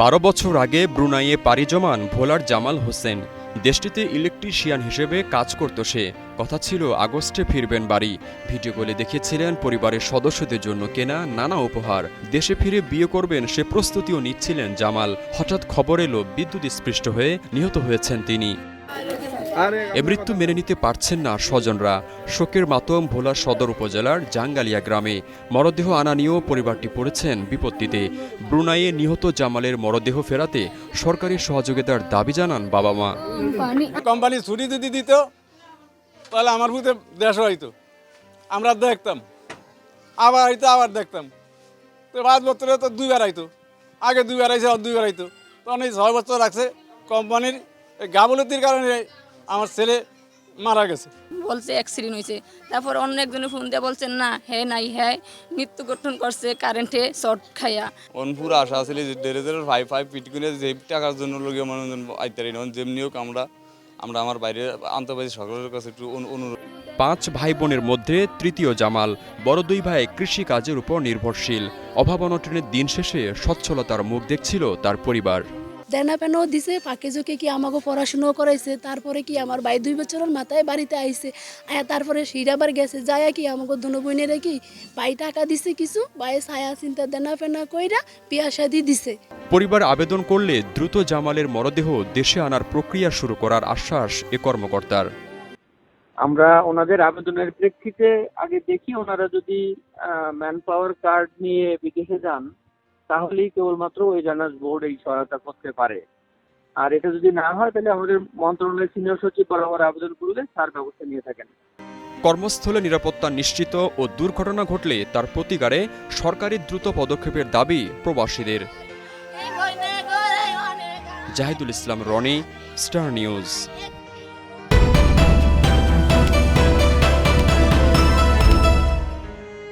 বারো বছর আগে ব্রুনাইয়ে পাড়ি জমান ভোলার জামাল হোসেন। দেশটিতে ইলেকট্রিশিয়ান হিসেবে কাজ করত সে। কথা ছিল, আগস্টে ফিরবেন বাড়ি। ভিডিও কলে দেখেছিলেন পরিবারের সদস্যদের জন্য কেনা নানা উপহার। দেশে ফিরে বিয়ে করবেন সে প্রস্তুতিও নিচ্ছিলেন জামাল। হঠাৎ খবর এলো বিদ্যুৎ স্পৃষ্ট হয়ে নিহত হয়েছেন তিনি। এ মৃত্যু মেনে নিতে পারছেন না স্বজনরা। শোকের মাতম ভোলা সদর উপজেলার জাঙ্গালিয়া গ্রামে। মরদেহ আনা নিয়েও পরিবারটি পড়েছেন বিপত্তিতে। ব্রুনাইয়ে নিহত জামালের মরদেহ ফেরাতে সরকারি সহযোগিতার দাবি জানান বাবা মা। কোম্পানি। ছুটি যদি দিত তাহলে আমার বুঝতে দেশ হইতো। আমরা দেখতাম। আবার আইতো আবার দেখতাম। তো পাঁচ বছরে তো দুইবার আইতো আগে দুইবার আইছে আর দুইবার আইতো তখন এই ছয় বছর রাখছে কোম্পানির গাবলতির কারণে আমার ছেলে মারা গেছে। বলছে অ্যাক্সিডেন্ট হয়েছে। তারপর অন্য একজনের ফোন দিয়ে বলছেন না হ্যাঁ নাই হ্যাঁ মৃত্যু গঠন করছে কারেন্টে শর্ট খাইয়া অনপুর আশা আছিল যে দেড় দেড় ফাইভ ফাইভ পিট করে যে টাকার জন্য লোকে মানুষজন আইতারি নন যেমনি হোক আমরা আমরা আমার বাইরে আন্তর্জাতিক সকলের কাছে একটু অনু- অনুরোধ। পাঁচ ভাই বোনের মধ্যে তৃতীয় জামাল বড় দুই ভাই কৃষি কাজের উপর নির্ভরশীল। অভাব অনটনের দিন শেষে সচ্ছলতার মুখ দেখছিল তার পরিবার। দেনা পেনও দিছে পাকে জোকে কি আমাকে পড়াশুনো করাইছে তারপরে কি আমার ভাই দুই বছরের মাথায় বাড়িতে আইছে আয়া তারপরে সিরাবার গেছে যায়া কি আমাকে দুনো বইনেরে কি ভাই টাকা দিছে কিছু ভাই ছায়া চিন্তা দেনা পেনা কইরা বিয়া শাদি দিছে। পরিবার আবেদন করলে দ্রুত জামালের মরদেহ দেশে আনার প্রক্রিয়া শুরু করার আশ্বাস এ কর্মকর্তার। আমরা ওনাদের আবেদনের প্রেক্ষিতে আগে দেখি ওনারা যদি ম্যান পাওয়ার কার্ড নিয়ে বিদেশে যান তাহলেই কেবলমাত্র ওই জানাজ বোর্ড এই সহায়তা করতে পারে। আর এটা যদি না হয়, তাহলে আমাদের মন্ত্রণালয়ের সিনিয়র সচিব বরাবর আবেদন করলে তার ব্যবস্থা নিয়ে থাকেন। কর্মস্থলে নিরাপত্তা নিশ্চিত ও দুর্ঘটনা ঘটলে তার প্রতিকারে সরকারি দ্রুত পদক্ষেপের দাবি প্রবাসীদের। Zahidul Islam, Rony, Star News.